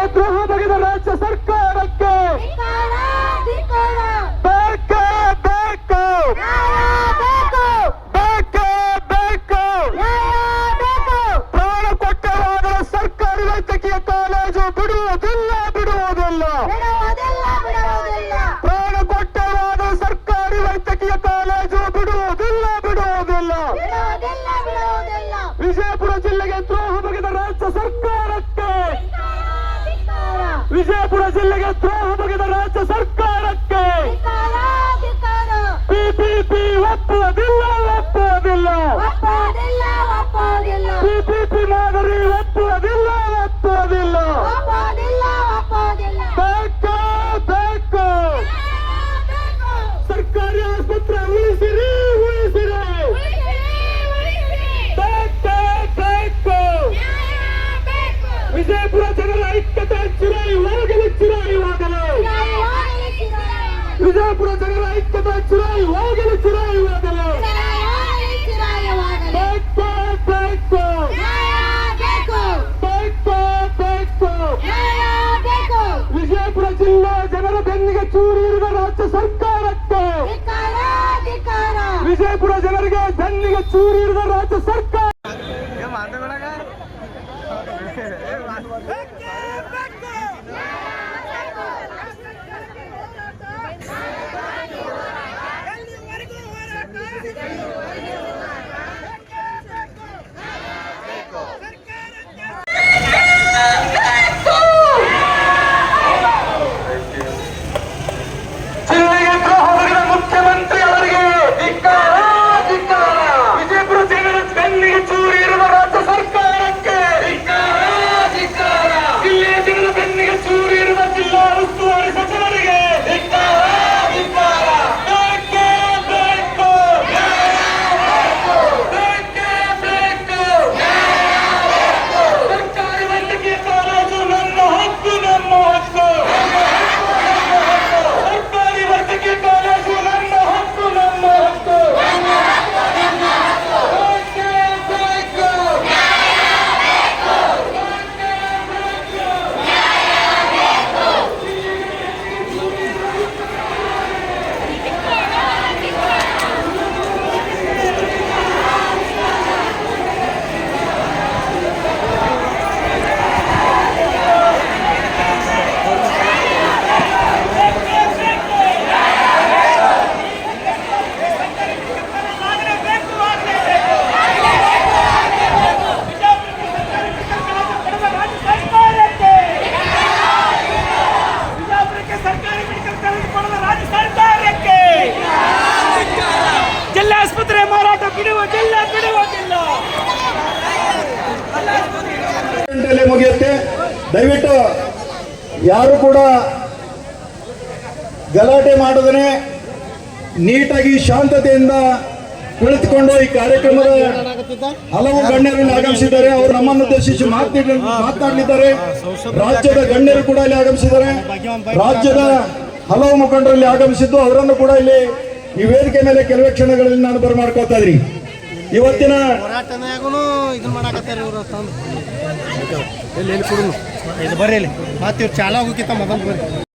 ಜಿಲ್ಲೆಗೆ ದ್ರೋಹ ಬಗೆದ ರಾಜ್ಯ ಸರ್ಕಾರಕ್ಕೆ. ಬೇಕೇ ಬೇಕು. ಬೇಕು ಬೇಕು. ಪ್ರಾಣ ಸರ್ಕಾರಿ ವೈದ್ಯಕೀಯ ಕಾಲೇಜು ಬಿಡುವುದಿಲ್ಲ ಬಿಡುವುದಿಲ್ಲ. ಪ್ರಾಣ ಕೊಟ್ಟವಾದ ಸರ್ಕಾರಿ ವೈದ್ಯಕೀಯ ಕಾಲೇಜು ಬಿಡುವುದಿಲ್ಲ ಬಿಡುವುದಿಲ್ಲ. ವಿಜಯಪುರ ಜಿಲ್ಲೆಗೆ ದ್ರೋಹ ಬಗೆದ ರಾಜ್ಯ ಸರ್ಕಾರಕ್ಕೆ ವಿಜಯಪುರ ಜಿಲ್ಲೆಗೆ ದ್ರೋಹ ಬಗೆದ ರಾಜ್ಯ ಸರ್ಕಾರಕ್ಕೆ ಐಕ್ಯತೆ ಚಿರಾಯುವಾಗಲೇ ಚಿರಾಯುವಾಗಲೇ ಬೇಕು. ಬೇಕು ಬೇಕು ಬೇಕು. ವಿಜಯಪುರ ಜಿಲ್ಲಾ ಜನರ ಬೆನ್ನಿಗೆ ಚೂರಿರುವ ರಾಜ್ಯ ಸರ್ಕಾರಕ್ಕೆ. ವಿಜಯಪುರ ಜನರಿಗೆ ಬೆನ್ನಿಗೆ ಚೂರಿರುವ ರಾಜ್ಯ ಸರ್ಕಾರ. ದಯವಿಟ್ಟು ಯಾರು ಕೂಡ ಗಲಾಟೆ ಮಾಡದೇ ನೀಟಾಗಿ ಶಾಂತತೆಯಿಂದ ಕುಳಿತುಕೊಂಡು ಈ ಕಾರ್ಯಕ್ರಮದ ಹಲವು ಗಣ್ಯರನ್ನು ಆಗಮಿಸಿದ್ದಾರೆ. ಅವರು ನಮ್ಮನ್ನು ಉದ್ದೇಶಿಸಿ ಮಾತನಾಡ ಮಾತನಾಡಲಿದ್ದಾರೆ ರಾಜ್ಯದ ಗಣ್ಯರು ಕೂಡ ಇಲ್ಲಿ ಆಗಮಿಸಿದ್ದಾರೆ. ರಾಜ್ಯದ ಹಲವು ಮುಖಂಡರಲ್ಲಿ ಆಗಮಿಸಿದ್ದು ಅವರನ್ನು ಕೂಡ ಇಲ್ಲಿ ಈ ವೇದಿಕೆ ಮೇಲೆ ಕೆಲವೇ ಕ್ಷಣಗಳಲ್ಲಿ ನಾನು ಬರಮಾಡ್ಕೊತಾ ಇದ್ರಿ ಇವತ್ತಿನ ಇದು ಇಲ್ಲಿ. ಮತ್ತೆ ಇವ್ರು ಚಾಲ ಮೊದಲು ಬರ್ರಿ.